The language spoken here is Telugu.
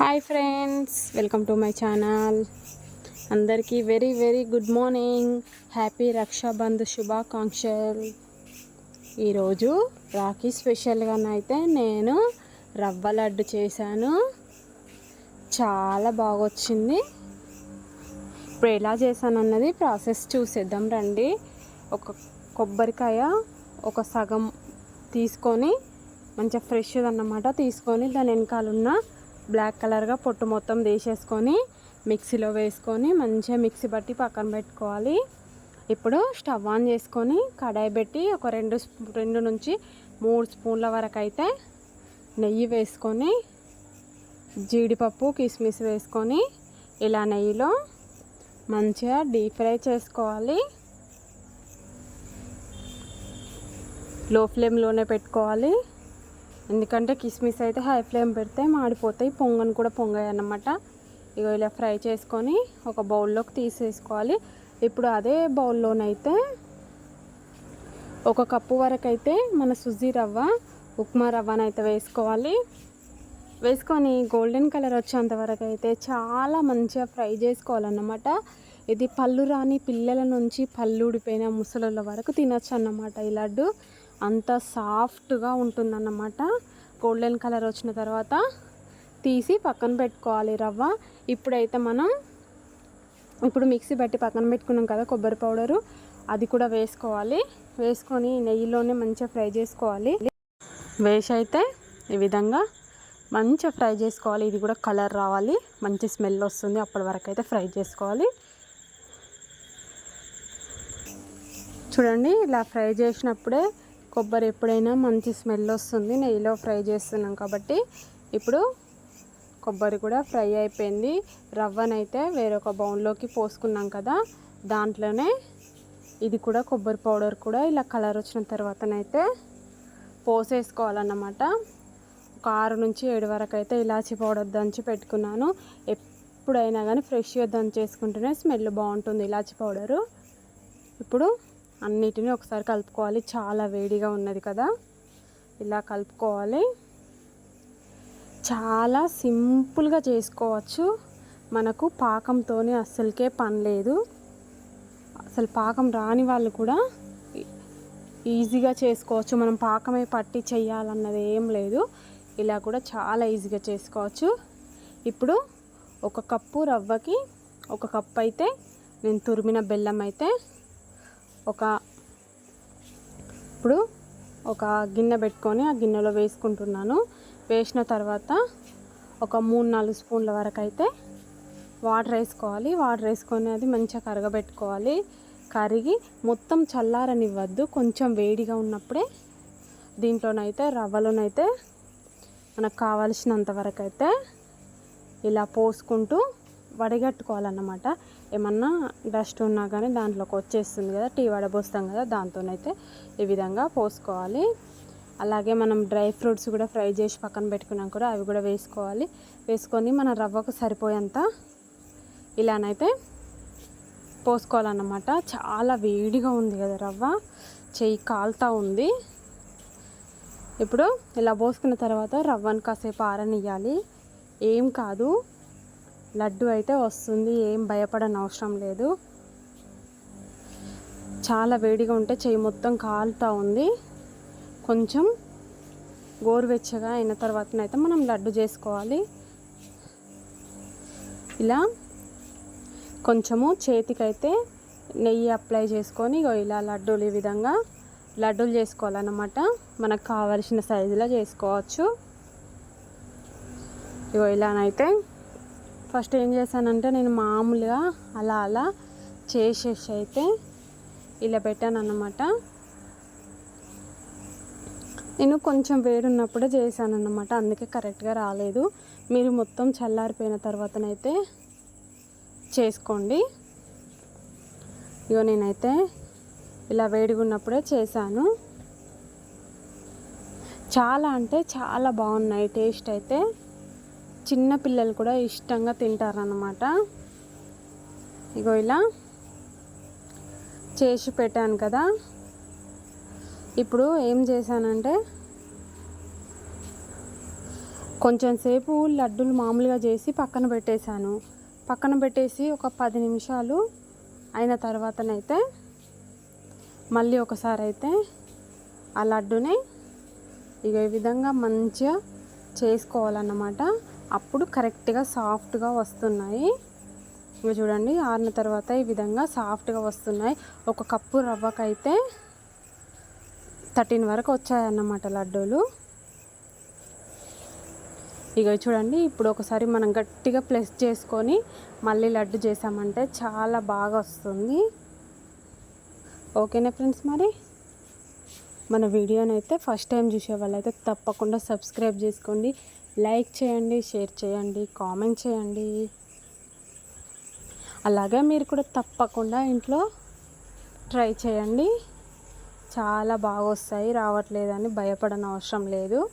Hi friends welcome to my channel. అందరికీ very very good morning. Happy Rakshabandhan శుభాకాంక్షలు. ఈరోజు రాఖీ స్పెషల్గానైతే నేను రవ్వ లడ్డు చేశాను. చాలా బాగా వచ్చింది ఇప్పుడు ఎలా చేశాను అన్నది ప్రాసెస్ చూసేద్దాం రండి. ఒక కొబ్బరికాయ ఒక సగం తీసుకొని మంచిగా ఫ్రెష్ అన్నమాట తీసుకొని దాని వెనకాల ఉన్న బ్లాక్ కలర్గా పొట్టు మొత్తం తీసేసుకొని మిక్సీలో వేసుకొని మంచిగా మిక్సీ పట్టి పక్కన పెట్టుకోవాలి. ఇప్పుడు స్టవ్ ఆన్ చేసుకొని కడాయి పెట్టి ఒక రెండు రెండు నుంచి మూడు స్పూన్ల వరకు అయితే నెయ్యి వేసుకొని జీడిపప్పు కిస్మిస్ వేసుకొని ఇలా నెయ్యిలో మంచిగా డీప్ ఫ్రై చేసుకోవాలి. లో ఫ్లేమ్లోనే పెట్టుకోవాలి. ఎందుకంటే కిస్మిస్ అయితే హై ఫ్లేమ్ పెడితే మాడిపోతాయి పొంగని కూడా పొంగాయి అన్నమాట. ఇక ఇలా ఫ్రై చేసుకొని ఒక బౌల్లోకి తీసేసుకోవాలి. ఇప్పుడు అదే బౌల్లోనైతే ఒక కప్పు వరకు అయితే మన సుజీ రవ్వ ఉప్మా రవ్వనైతే వేసుకోవాలి. వేసుకొని గోల్డెన్ కలర్ వచ్చేంత వరకు అయితే చాలా మంచిగా ఫ్రై చేసుకోవాలన్నమాట. ఇది పళ్ళు రాని పిల్లల నుంచి పళ్ళు ఊడిపోయిన ముసలుల వరకు తినచ్చు అన్నమాట ఈ లడ్డు. అంత సాఫ్ట్గా ఉంటుందన్నమాట. గోల్డెన్ కలర్ వచ్చిన తర్వాత తీసి పక్కన పెట్టుకోవాలి రవ్వ. ఇప్పుడైతే మనం ఇప్పుడు మిక్సీ పెట్టి పక్కన పెట్టుకున్నాం కదా కొబ్బరి పౌడరు అది కూడా వేసుకోవాలి. వేసుకొని నెయ్యిలోనే మంచిగా ఫ్రై చేసుకోవాలి. వేసి అయితే ఈ విధంగా మంచిగా ఫ్రై చేసుకోవాలి. ఇది కూడా కలర్ రావాలి. మంచి స్మెల్ వస్తుంది. అప్పటి వరకు అయితే ఫ్రై చేసుకోవాలి. చూడండి ఇలా ఫ్రై చేసినప్పుడే కొబ్బరి ఎప్పుడైనా మంచి స్మెల్ వస్తుంది. నెయ్యిలో ఫ్రై చేస్తున్నాం కాబట్టి ఇప్పుడు కొబ్బరి కూడా ఫ్రై అయిపోయింది. రవ్వనైతే వేరొక బౌన్లోకి పోసుకున్నాం కదా దాంట్లోనే ఇది కూడా కొబ్బరి పౌడర్ కూడా ఇలా కలర్ వచ్చిన తర్వాతనైతే పోసేసుకోవాలన్నమాట. ఒక ఆరు నుంచి ఏడు వరకు అయితే ఇలాచీ పౌడర్ దంచి పెట్టుకున్నాను. ఎప్పుడైనా కానీ ఫ్రెష్గా దంచేసుకుంటేనే స్మెల్ బాగుంటుంది ఇలాచీ పౌడరు. ఇప్పుడు అన్నిటిని ఒకసారి కలుపుకోవాలి. చాలా వేడిగా ఉన్నది కదా. ఇలా కలుపుకోవాలి. చాలా సింపుల్గా చేసుకోవచ్చు. మనకు పాకంతోనే అస్సలకే పని లేదు. అసలు పాకం రాని వాళ్ళు కూడా ఈజీగా చేసుకోవచ్చు. మనం పాకమే పట్టి చేయాలన్నది ఏం లేదు. ఇలా కూడా చాలా ఈజీగా చేసుకోవచ్చు. ఇప్పుడు ఒక కప్పు రవ్వకి ఒక కప్పు అయితే నేను తురిమిన బెల్లం అయితే ఒక ఇప్పుడు ఒక గిన్నె పెట్టుకొని ఆ గిన్నెలో వేసుకుంటున్నాను. వేసిన తర్వాత ఒక మూడు నాలుగు స్పూన్ల వరకు అయితే వాటర్ వేసుకోవాలి. వాటర్ వేసుకొని అది మంచిగా కరగబెట్టుకోవాలి. కరిగి మొత్తం చల్లారనివ్వద్దు. కొంచెం వేడిగా ఉన్నప్పుడే దీంట్లోనైతే రవ్వలోనైతే మనకు కావలసినంత వరకు అయితే ఇలా పోసుకుంటూ వడగట్టుకోవాలన్నమాట. ఏమన్నా డస్ట్ ఉన్నా కానీ దాంట్లోకి వచ్చేస్తుంది కదా టీ వడబోస్తాం కదా దాంతోనైతే ఈ విధంగా పోసుకోవాలి. అలాగే మనం డ్రై ఫ్రూట్స్ కూడా ఫ్రై చేసి పక్కన పెట్టుకున్నాం కూడా అవి కూడా వేసుకోవాలి. వేసుకొని మన రవ్వకు సరిపోయేంత ఇలానైతే పోసుకోవాలన్నమాట. చాలా వేడిగా ఉంది కదా రవ్వ చెయ్యి కాలుతూ ఉంది. ఇప్పుడు ఇలా పోసుకున్న తర్వాత రవ్వను కాసేపు ఆరనియ్యాలి. ఏం కాదు. లడ్డు అయితే వస్తుంది ఏం భయపడని అవసరం లేదు. చాలా వేడిగా ఉంటే చెయ్యి మొత్తం కాలుతూ ఉంది. కొంచెం గోరువెచ్చగా అయిన తర్వాతనైతే మనం లడ్డు చేసుకోవాలి. ఇలా కొంచెము చేతికైతే నెయ్యి అప్లై చేసుకొని ఇలా లడ్డూలు ఈ విధంగా లడ్డూలు చేసుకోవాలన్నమాట. మనకు కావలసిన సైజులో చేసుకోవచ్చు. ఇగో ఇలానైతే ఫస్ట్ ఏం చేశానంటే నేను మామూలుగా అలా అలా చేసేసి అయితే ఇలా పెట్టాను అన్నమాట నేను కొంచెం వేడున్నప్పుడే చేశాను అన్నమాట అందుకే కరెక్ట్గా రాలేదు. మీరు మొత్తం చల్లారిపోయిన తర్వాతనైతే చేసుకోండి. ఇగో నేనైతే ఇలా వేడిగా ఉన్నప్పుడే చేశాను. చాలా అంటే చాలా బాగున్నాయి టేస్ట్ అయితే. చిన్న పిల్లలు కూడా ఇష్టంగా తింటారన్నమాట. ఇగో ఇలా చేసి పెట్టాను కదా. ఇప్పుడు ఏం చేశానంటే కొంచెం సేపు లడ్డూలు మామూలుగా చేసి పక్కన పెట్టేశాను. పక్కన పెట్టేసి ఒక పది నిమిషాలు అయిన తర్వాతనైతే మళ్ళీ ఒకసారి అయితే ఆ లడ్డుని ఇక ఈ విధంగా మంచిగా చేసుకోవాలన్నమాట. అప్పుడు కరెక్ట్గా సాఫ్ట్గా వస్తున్నాయి. ఇవి చూడండి ఆరిన తర్వాత ఈ విధంగా సాఫ్ట్గా వస్తున్నాయి. ఒక కప్పు రవ్వకైతే థర్టీన్ వరకు వచ్చాయన్నమాట లడ్డూలు. ఇక చూడండి ఇప్పుడు ఒకసారి మనం గట్టిగా ప్లస్ చేసుకొని మళ్ళీ లడ్డు చేసామంటే చాలా బాగా వస్తుంది. ఓకేనా ఫ్రెండ్స్ మరి? మన వీడియోని అయితే ఫస్ట్ టైం చూసే వాళ్ళైతే తప్పకుండా సబ్స్క్రైబ్ చేసుకోండి. లైక్ చేయండి షేర్ చేయండి కామెంట్ చేయండి. అలాగే మీరు కూడా తప్పకుండా ఇంట్లో ట్రై చేయండి. చాలా బాగా వస్తాయి రావట్లేదని భయపడనవసరం లేదు.